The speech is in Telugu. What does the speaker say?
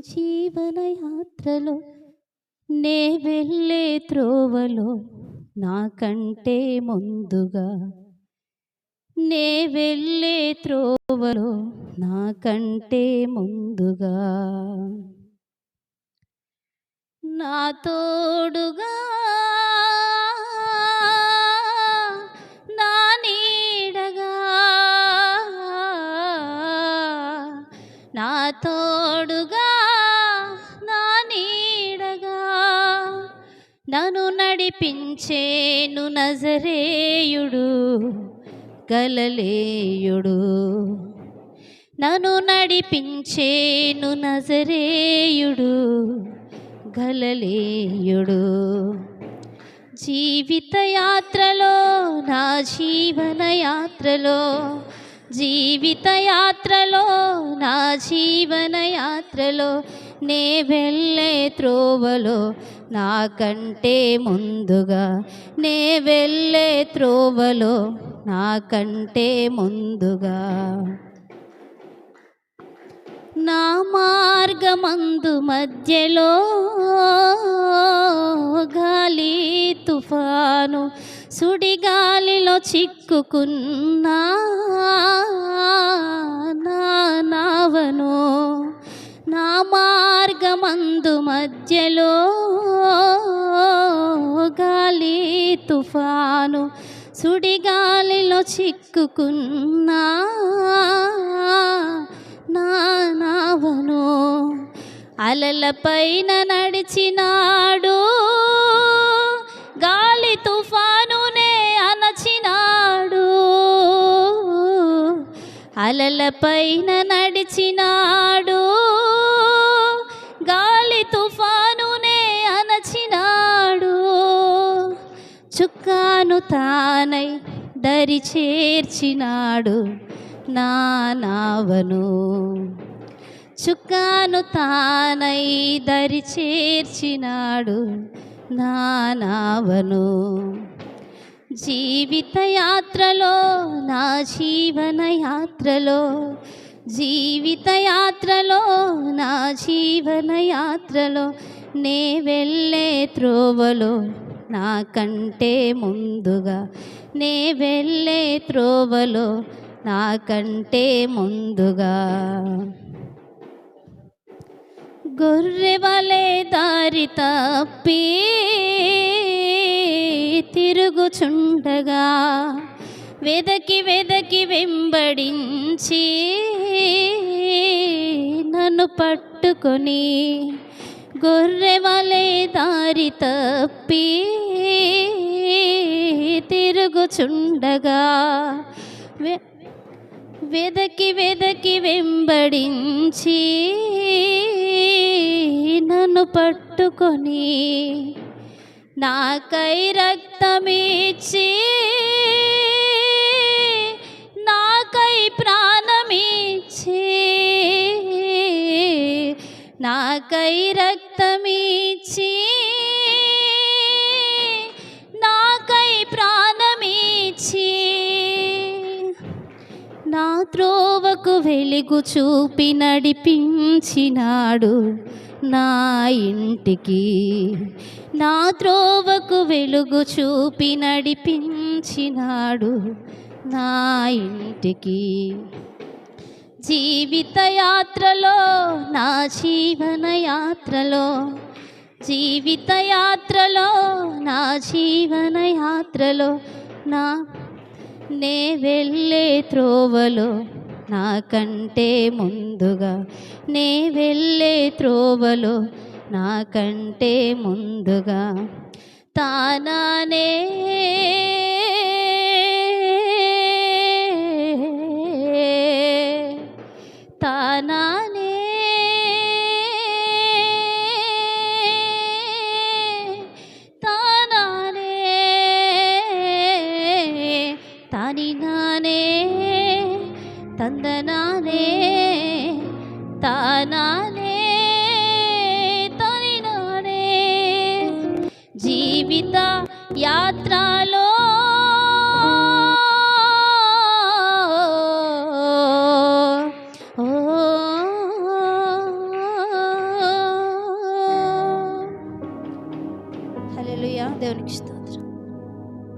జీవన యాత్రలో నే వెళ్ళే త్రోవలో నాకంటే ముందుగా. నే వెళ్ళే త్రోవలో నాకంటే ముందుగా. నా తోడుగా నా నీడగా నా తోడుగా కనిపించేను నజరేయుడు గలలేయుడు. నను నడిపించేను నజరేయుడు గలలేయుడు. జీవిత యాత్రలో నా జీవన యాత్రలో జీవిత యాత్రలో నా జీవన యాత్రలో నే వెళ్ళే త్రోవలో నాకంటే ముందుగా. నే వెళ్ళే త్రోవలో నాకంటే ముందుగా. నా మార్గమందు మధ్యలో గాలి తుఫాను సుడిగాలిలో చిక్కుకున్నా. తుఫాను సుడిగాలిలో చిక్కుకున్నా. నా నావను అలలపైన నడిచినాడు. గాలి తుఫానునే అనచినాడు అలలపైన నడిచినాడు. చుక్కాను తానై దరి చేర్చినాడు నా నావను చుక్కాను తానై దరి చేర్చినాడు నా నావను జీవిత యాత్రలో నా జీవన యాత్రలో జీవిత యాత్రలో నా జీవన యాత్రలో నే వెళ్ళే త్రోవలో నాకంటే ముందుగా నే వెళ్ళే త్రోవలో నాకంటే ముందుగా. గొర్రె వలె దారి తప్పి తిరుగుచుండగా వెదకి వెదకి వెంబడించి నన్ను పట్టుకొని గొర్రె వలె దారి తప్పి తిరుగుచుండగా. వె- వెదకి వెదకి వెంబడించి నన్ను పట్టుకొని నాకై రక్తమిచ్చి నాకై రక్తమిచ్చి నాకై ప్రాణమిచ్చి నా త్రోవకు వెలుగు చూపి నడిపించినాడు నా ఇంటికి. నా త్రోవకు వెలుగు చూపి నడిపించినాడు నా ఇంటికి. జీవిత యాత్రలో నా జీవన యాత్రలో జీవిత యాత్రలో నా జీవన యాత్రలో నా నే వెళ్ళే త్రోవలో నాకంటే ముందుగా. నే వెళ్ళే త్రోవలో నాకంటే ముందుగా. తానానే తానానే தனினானே தந்தனானே தானானே తొలినానే జీవిత యాత్రలో దేవునికి ఇస్తాను